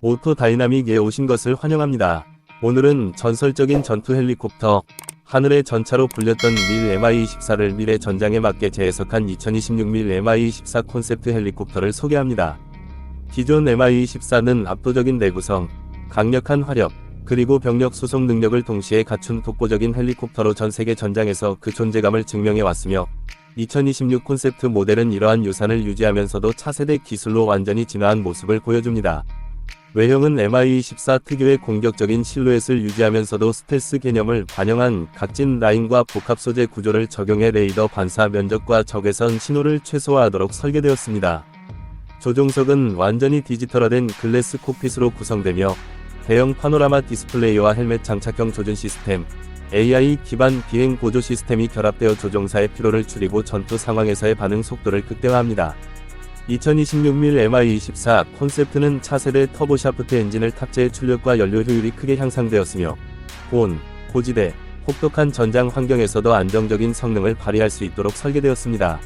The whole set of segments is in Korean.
오토 다이나믹에 오신 것을 환영합니다. 오늘은 전설적인 전투 헬리콥터 하늘의 전차로 불렸던 밀 MI-24를 밀의 전장에 맞게 재해석한 2026밀 MI-24 콘셉트 헬리콥터를 소개합니다. 기존 MI-24는 압도적인 내구성, 강력한 화력, 그리고 병력 수송 능력을 동시에 갖춘 독보적인 헬리콥터로 전 세계 전장에서 그 존재감을 증명해 왔으며 2026 콘셉트 모델은 이러한 유산을 유지하면서도 차세대 기술로 완전히 진화한 모습을 보여줍니다. 외형은 MI-14 특유의 공격적인 실루엣을 유지하면서도 스텔스 개념을 반영한 각진 라인과 복합 소재 구조를 적용해 레이더 반사 면적과 적외선 신호를 최소화하도록 설계되었습니다. 조종석은 완전히 디지털화된 글래스 콕핏으로 구성되며 대형 파노라마 디스플레이와 헬멧 장착형 조준 시스템, AI 기반 비행 보조 시스템이 결합되어 조종사의 피로를 줄이고 전투 상황에서의 반응 속도를 극대화합니다. 2026밀 MI-24 콘셉트는 차세대 터보샤프트 엔진을 탑재해 출력과 연료 효율이 크게 향상되었으며 본, 고지대, 혹독한 전장 환경에서도 안정적인 성능을 발휘할 수 있도록 설계되었습니다.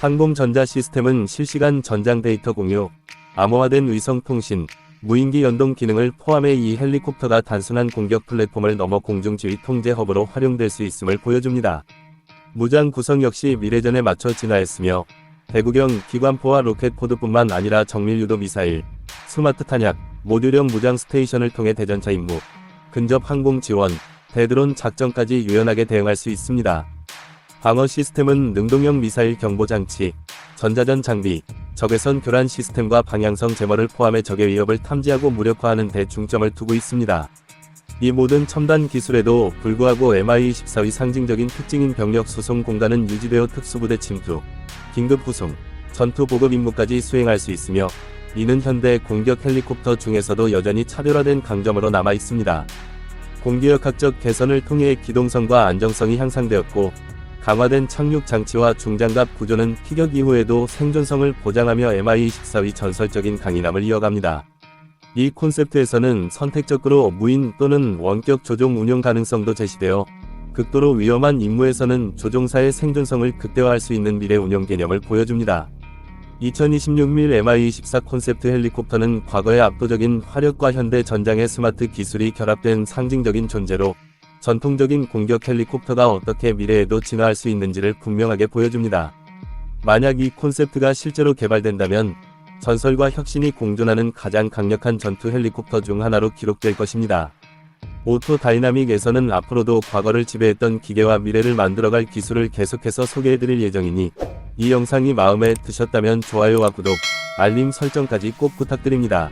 항공 전자 시스템은 실시간 전장 데이터 공유, 암호화된 위성 통신, 무인기 연동 기능을 포함해 이 헬리콥터가 단순한 공격 플랫폼을 넘어 공중 지휘 통제 허브로 활용될 수 있음을 보여줍니다. 무장 구성 역시 미래전에 맞춰 진화했으며 대구경 기관포와 로켓 포드뿐만 아니라 정밀 유도 미사일, 스마트 탄약, 모듈형 무장 스테이션을 통해 대전차 임무, 근접 항공 지원, 대드론 작전까지 유연하게 대응할 수 있습니다. 방어 시스템은 능동형 미사일 경보 장치, 전자전 장비, 적외선 교란 시스템과 방향성 제머를 포함해 적의 위협을 탐지하고 무력화하는 데 중점을 두고 있습니다. 이 모든 첨단 기술에도 불구하고 MI-14의 상징적인 특징인 병력 수송 공간은 유지되어 특수부대 침투, 긴급 후송, 전투 보급 임무까지 수행할 수 있으며 이는 현대 공격 헬리콥터 중에서도 여전히 차별화된 강점으로 남아 있습니다. 공기역학적 개선을 통해 기동성과 안정성이 향상되었고 강화된 착륙 장치와 중장갑 구조는 피격 이후에도 생존성을 보장하며 MI-14의 전설적인 강인함을 이어갑니다. 이 콘셉트에서는 선택적으로 무인 또는 원격 조종 운영 가능성도 제시되어 극도로 위험한 임무에서는 조종사의 생존성을 극대화할 수 있는 미래 운영 개념을 보여줍니다. 2026밀 MI-24 콘셉트 헬리콥터는 과거의 압도적인 화력과 현대 전장의 스마트 기술이 결합된 상징적인 존재로 전통적인 공격 헬리콥터가 어떻게 미래에도 진화할 수 있는지를 분명하게 보여줍니다. 만약 이 콘셉트가 실제로 개발된다면 전설과 혁신이 공존하는 가장 강력한 전투 헬리콥터 중 하나로 기록될 것입니다. 오토 다이나믹에서는 앞으로도 과거를 지배했던 기계와 미래를 만들어갈 기술을 계속해서 소개해드릴 예정이니 이 영상이 마음에 드셨다면 좋아요와 구독, 알림 설정까지 꼭 부탁드립니다.